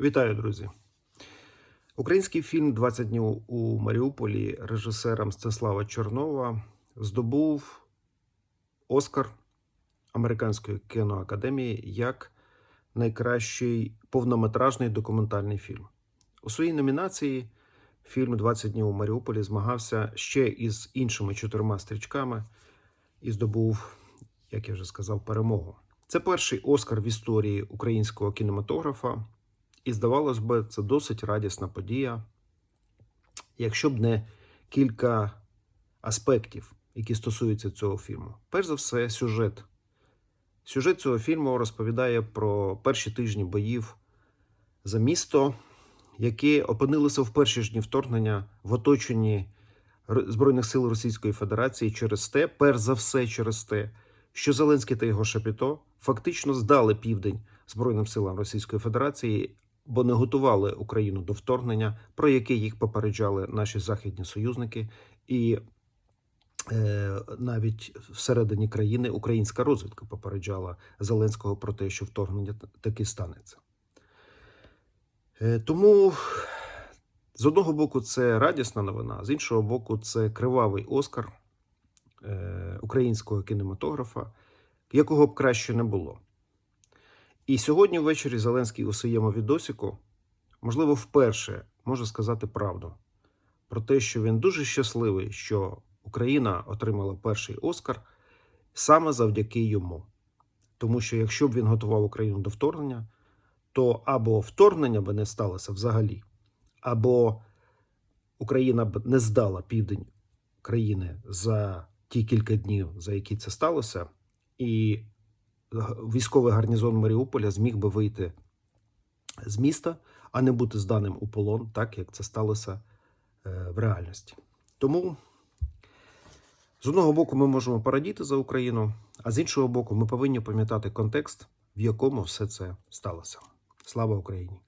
Вітаю, друзі. Український фільм «20 днів у Маріуполі режисера Мстислава Чорнова здобув Оскар Американської кіноакадемії як найкращий повнометражний документальний фільм. У своїй номінації фільм «20 днів у Маріуполі змагався ще із іншими чотирма стрічками і здобув, як я вже сказав, перемогу. Це перший Оскар в історії українського кінематографа. І здавалось би, це досить радісна подія, якщо б не кілька аспектів, які стосуються цього фільму. Перш за все, сюжет. Сюжет цього фільму розповідає про перші тижні боїв за місто, які опинилися в перші ж дні вторгнення в оточенні Збройних сил Російської Федерації через те, перш за все через те, що Зеленський та його Шапіто фактично здали південь Збройним силам Російської Федерації, бо не готували Україну до вторгнення, про яке їх попереджали наші західні союзники, і е, навіть всередині країни українська розвідка попереджала Зеленського про те, що вторгнення таки станеться. Е, тому з одного боку, це радісна новина, з іншого боку, це кривавий Оскар е, українського кінематографа, якого б краще не було. І сьогодні ввечері Зеленський у своєму відосіку, можливо, вперше може сказати правду про те, що він дуже щасливий, що Україна отримала перший Оскар саме завдяки йому. Тому що якщо б він готував Україну до вторгнення, то або вторгнення би не сталося взагалі, або Україна б не здала південь країни за ті кілька днів, за які це сталося, і військовий гарнізон Маріуполя зміг би вийти з міста, а не бути зданим у полон, так як це сталося е, в реальності. Тому з одного боку ми можемо порадіти за Україну, а з іншого боку, ми повинні пам'ятати контекст, в якому все це сталося. Слава Україні!